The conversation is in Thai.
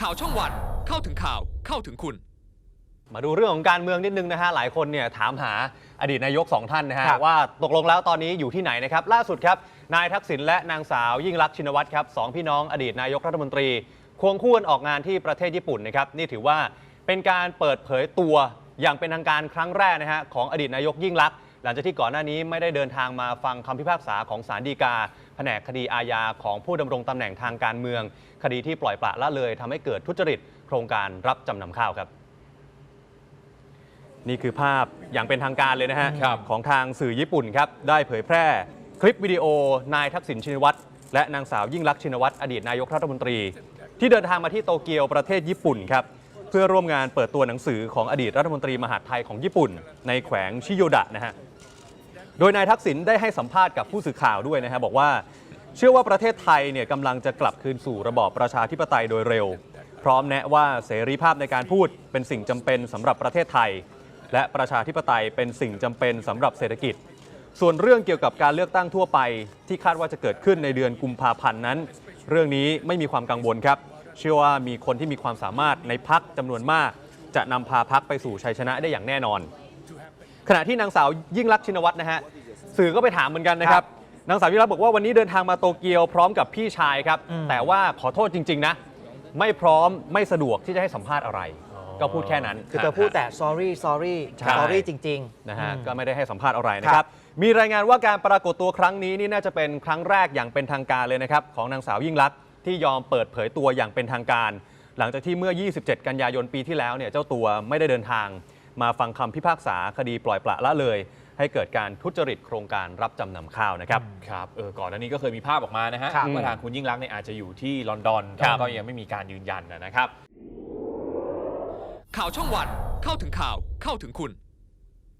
ข่าวช่องวันเข้าถึงข่าวเข้าถึงคุณ มาดูเรื่องของการเมืองนิดนึงนะฮะหลายคนเนี่ยถามหาอดีตนายกสองท่านนะฮะครับ ว่าตกลงแล้วตอนนี้อยู่ที่ไหนนะครับล่าสุดครับนายทักษิณและนางสาวยิ่งรักษณ์ชินวัตรครับสองพี่น้องอดีตนายกรัฐมนตรี ควงคู่กันออกงานที่ประเทศญี่ปุ่นนะครับนี่ถือว่าเป็นการเปิดเผยตัวอย่างเป็นทางการครั้งแรกนะฮะของอดีตนายกยิ่งรักษณ์ หลังจากที่ก่อนหน้านี้ไม่ได้เดินทางมาฟังคำพิพากษาของศาลฎีกา แผนกคดีอาญาของผู้ดำรงตำแหน่งทางการเมือง คดีที่ปล่อยปละละเลยทำให้เกิดทุจริต โครงการรับจำนำข้าวครับนี่คือภาพอย่างเป็นทางการเลยนะฮะครับของทางสื่อญี่ปุ่นครับ ได้เผยแพร่ คลิปวิดีโอนายทักษิณชินวัตรและนางสาวยิ่งลักษณ์ชินวัตรอดีตนายกรัฐมนตรี ที่เดินทางมาที่โตเกียวประเทศญี่ปุ่นครับ เพื่อร่วมงานเปิดตัวหนังสือของอดีตรัฐมนตรีมหาดไทยของญี่ปุ่น ในแขวงชิโยดะนะฮะโดยนายทักษิณได้ให้สัมภาษณ์กับผู้สื่อข่าวด้วยนะฮะบอกว่า เชื่อว่าประเทศไทยเนี่ยกำลังจะกลับคืนสู่ระบอบประชาธิปไตยโดยเร็ว พร้อมแนะว่าเสรีภาพในการพูดเป็นสิ่งจำเป็นสำหรับประเทศไทย และประชาธิปไตยเป็นสิ่งจำเป็นสำหรับเศรษฐกิจ ส่วนเรื่องเกี่ยวกับการเลือกตั้งทั่วไป ที่คาดว่าจะเกิดขึ้นในเดือนกุมภาพันธ์นั้น เรื่องนี้ไม่มีความกังวลครับ เชื่อว่ามีคนที่มีความสามารถในพักจำนวนมาก จะนำพาพักไปสู่ชัยชนะได้อย่างแน่นอน ขณะที่นางสาวยิ่งรักษณ์ชินวัตรนะฮะสื่อก็ไปถามเหมือนกันนะครับนางสาวยิ่งรักษณ์บอกว่าวันนี้เดินทางมาโตเกียวพร้อมกับพี่ชายครับอืมแต่ว่าขอโทษจริง ๆ นะ ไม่พร้อมไม่สะดวกที่จะให้สัมภาษณ์อะไร ก็พูดแค่นั้น คือเธอพูดแต่ sorry sorry ใช่ sorry จริงนะฮะอืมก็ไม่ได้ให้สัมภาษณ์อะไรนะครับมีรายงานว่าการปรากฏตัวครั้งนี้นี่น่าจะเป็นครั้งแรกอย่างเป็นทางการเลยนะครับของนางสาวยิ่งลักษณ์ ที่ยอมเปิดเผยตัวอย่างเป็นทางการ หลังจากที่เมื่อ 27 กันยายนปีที่แล้วเนี่ยเจ้าตัวไม่ได้เดินทาง มาฟังคำพิพากษาคดีปล่อยปละละเลย ให้เกิดการทุจริตโครงการรับจำนำข้าวนะครับ ครับเออก่อนหน้านี้ก็เคยมีภาพออกมานะฮะครับ ว่าทางคุณยิ่งรักษณ์เนี่ยอาจจะอยู่ที่ลอนดอนครับ ก็ยังไม่มีการยืนยันนะครับ ข่าวช่องวันเข้าถึงข่าวเข้าถึงคุณ